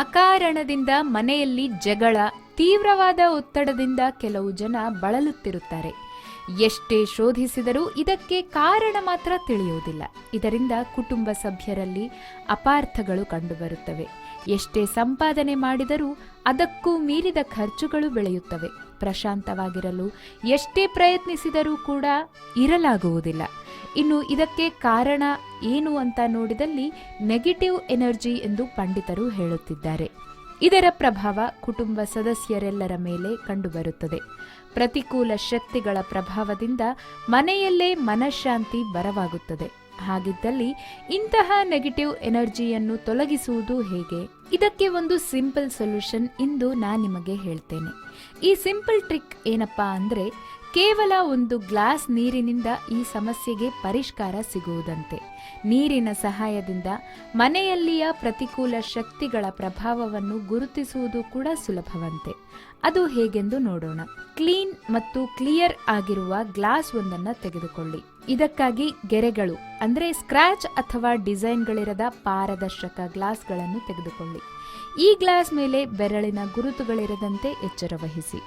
ಅಕಾರಣದಿಂದ ಮನೆಯಲ್ಲಿ ಜಗಳ, ತೀವ್ರವಾದ ಒತ್ತಡದಿಂದ ಕೆಲವು ಜನ ಬಳಲುತ್ತಿರುತ್ತಾರೆ. ಎಷ್ಟೇ ಶೋಧಿಸಿದರೂ ಇದಕ್ಕೆ ಕಾರಣ ಮಾತ್ರ ತಿಳಿಯುವುದಿಲ್ಲ. ಇದರಿಂದ ಕುಟುಂಬ ಸಭ್ಯರಲ್ಲಿ ಅಪಾರ್ಥಗಳು ಕಂಡುಬರುತ್ತವೆ. ಎಷ್ಟೇ ಸಂಪಾದನೆ ಮಾಡಿದರೂ ಅದಕ್ಕೂ ಮೀರಿದ ಖರ್ಚುಗಳು ಬೆಳೆಯುತ್ತವೆ. ಪ್ರಶಾಂತವಾಗಿರಲು ಎಷ್ಟೇ ಪ್ರಯತ್ನಿಸಿದರೂ ಕೂಡ ಇರಲಾಗುವುದಿಲ್ಲ. ಇನ್ನು ಇದಕ್ಕೆ ಕಾರಣ ಏನು ಅಂತ ನೋಡಿದಲ್ಲಿ ನೆಗೆಟಿವ್ ಎನರ್ಜಿ ಎಂದು ಪಂಡಿತರು ಹೇಳುತ್ತಿದ್ದಾರೆ. ಇದರ ಪ್ರಭಾವ ಕುಟುಂಬ ಸದಸ್ಯರೆಲ್ಲರ ಮೇಲೆ ಕಂಡುಬರುತ್ತದೆ. ಪ್ರತಿಕೂಲ ಶಕ್ತಿಗಳ ಪ್ರಭಾವದಿಂದ ಮನೆಯಲ್ಲೇ ಮನಃಶಾಂತಿ ಬರವಾಗುತ್ತದೆ. ಹಾಗಿದ್ದಲ್ಲಿ ಇಂತಹ ನೆಗೆಟಿವ್ ಎನರ್ಜಿಯನ್ನು ತೊಲಗಿಸುವುದು ಹೇಗೆ? ಇದಕ್ಕೆ ಒಂದು ಸಿಂಪಲ್ ಸೊಲ್ಯೂಷನ್ ಇಂದು ನಾನು ನಿಮಗೆ ಹೇಳ್ತೇನೆ. ಈ ಸಿಂಪಲ್ ಟ್ರಿಕ್ ಏನಪ್ಪಾ ಅಂದ್ರೆ ಕೇವಲ ಒಂದು ಗ್ಲಾಸ್ ನೀರಿನಿಂದ ಈ ಸಮಸ್ಯೆಗೆ ಪರಿಷ್ಕಾರ ಸಿಗುವುದಂತೆ. ನೀರಿನ ಸಹಾಯದಿಂದ ಮನೆಯಲ್ಲಿಯ ಪ್ರತಿಕೂಲ ಶಕ್ತಿಗಳ ಪ್ರಭಾವವನ್ನು ಗುರುತಿಸುವುದು ಕೂಡ ಸುಲಭವಂತೆ. ಅದು ಹೇಗೆಂದು ನೋಡೋಣ. ಕ್ಲೀನ್ ಮತ್ತು ಕ್ಲಿಯರ್ ಆಗಿರುವ ಗ್ಲಾಸ್ ಒಂದನ್ನು ತೆಗೆದುಕೊಳ್ಳಿ. ಇದಕ್ಕಾಗಿ ಗೆರೆಗಳು, ಅಂದರೆ ಸ್ಕ್ರಾಚ್ ಅಥವಾ ಡಿಸೈನ್ಗಳಿರದ ಪಾರದರ್ಶಕ ಗ್ಲಾಸ್ಗಳನ್ನು ತೆಗೆದುಕೊಳ್ಳಿ. ಈ ಗ್ಲಾಸ್ ಮೇಲೆ ಬೆರಳಿನ ಗುರುತುಗಳಿರದಂತೆ ಎಚ್ಚರವಹಿಸಿ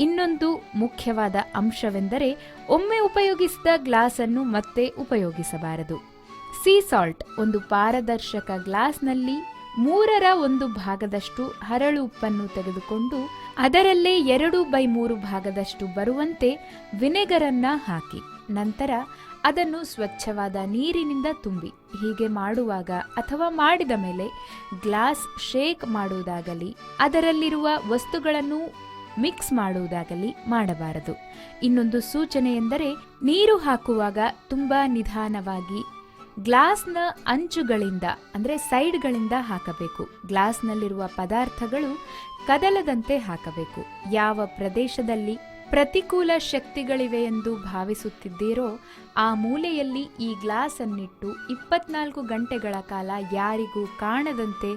ಇನ್ನೊಂದು ಮುಖ್ಯವಾದ ಅಂಶವೆಂದರೆ, ಒಮ್ಮೆ ಉಪಯೋಗಿಸಿದ ಗ್ಲಾಸ್ ಅನ್ನು ಮತ್ತೆ ಉಪಯೋಗಿಸಬಾರದು. ಸೀ ಸಾಲ್ಟ್ ಒಂದು ಪಾರದರ್ಶಕ ಗ್ಲಾಸ್ನಲ್ಲಿ ಮೂರರ ಒಂದು ಭಾಗದಷ್ಟು ಹರಳು ಉಪ್ಪನ್ನು ತೆಗೆದುಕೊಂಡು, ಅದರಲ್ಲೇ ಎರಡು ಬೈ ಮೂರು ಭಾಗದಷ್ಟು ಬರುವಂತೆ ವಿನೆಗರನ್ನ ಹಾಕಿ. ನಂತರ ಅದನ್ನು ಸ್ವಚ್ಛವಾದ ನೀರಿನಿಂದ ತುಂಬಿ, ಹೀಗೆ ಮಾಡುವಾಗ ಅಥವಾ ಮಾಡಿದ ಮೇಲೆ ಗ್ಲಾಸ್ ಶೇಕ್ ಮಾಡುವುದಾಗಲಿ, ಅದರಲ್ಲಿರುವ ವಸ್ತುಗಳನ್ನು ಮಿಕ್ಸ್ ಮಾಡುವುದಾಗಲಿ ಮಾಡಬಾರದು. ಇನ್ನೊಂದು ಸೂಚನೆ ಎಂದರೆ, ನೀರು ಹಾಕುವಾಗ ತುಂಬ ನಿಧಾನವಾಗಿ ಗ್ಲಾಸ್ನ ಅಂಚುಗಳಿಂದ, ಅಂದರೆ ಸೈಡ್ಗಳಿಂದ ಹಾಕಬೇಕು. ಗ್ಲಾಸ್ನಲ್ಲಿರುವ ಪದಾರ್ಥಗಳು ಕದಲದಂತೆ ಹಾಕಬೇಕು. ಯಾವ ಪ್ರದೇಶದಲ್ಲಿ ಪ್ರತಿಕೂಲ ಶಕ್ತಿಗಳಿವೆ ಎಂದು ಭಾವಿಸುತ್ತಿದ್ದೀರೋ, ಆ ಮೂಲೆಯಲ್ಲಿ ಈ ಗ್ಲಾಸನ್ನಿಟ್ಟು ಇಪ್ಪತ್ನಾಲ್ಕು ಗಂಟೆಗಳ ಕಾಲ ಯಾರಿಗೂ ಕಾಣದಂತೆ,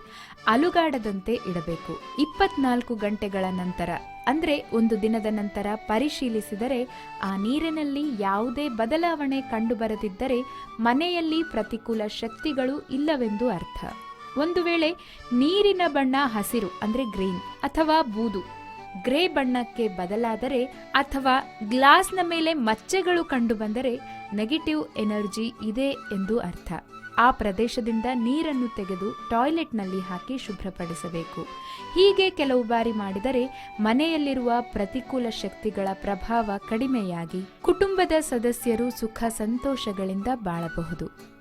ಅಲುಗಾಡದಂತೆ ಇಡಬೇಕು. ಇಪ್ಪತ್ನಾಲ್ಕು ಗಂಟೆಗಳ ನಂತರ, ಅಂದರೆ ಒಂದು ದಿನದ ನಂತರ ಪರಿಶೀಲಿಸಿದರೆ, ಆ ನೀರಿನಲ್ಲಿ ಯಾವುದೇ ಬದಲಾವಣೆ ಕಂಡುಬರದಿದ್ದರೆ ಮನೆಯಲ್ಲಿ ಪ್ರತಿಕೂಲ ಶಕ್ತಿಗಳು ಇಲ್ಲವೆಂದು ಅರ್ಥ. ಒಂದು ವೇಳೆ ನೀರಿನ ಬಣ್ಣ ಹಸಿರು, ಅಂದರೆ ಗ್ರೀನ್, ಅಥವಾ ಬೂದು ಗ್ರೇ ಬಣ್ಣಕ್ಕೆ ಬದಲಾದರೆ ಅಥವಾ ಗ್ಲಾಸ್ನ ಮೇಲೆ ಮಚ್ಚೆಗಳು ಕಂಡುಬಂದರೆ ನೆಗೆಟಿವ್ ಎನರ್ಜಿ ಇದೆ ಎಂದು ಅರ್ಥ. ಆ ಪ್ರದೇಶದಿಂದ ನೀರನ್ನು ತೆಗೆದು ಟಾಯ್ಲೆಟ್ನಲ್ಲಿ ಹಾಕಿ ಶುಭ್ರಪಡಿಸಬೇಕು. ಹೀಗೆ ಕೆಲವು ಬಾರಿ ಮಾಡಿದರೆ ಮನೆಯಲ್ಲಿರುವ ಪ್ರತಿಕೂಲ ಶಕ್ತಿಗಳ ಪ್ರಭಾವ ಕಡಿಮೆಯಾಗಿ ಕುಟುಂಬದ ಸದಸ್ಯರು ಸುಖ ಸಂತೋಷಗಳಿಂದ ಬಾಳಬಹುದು.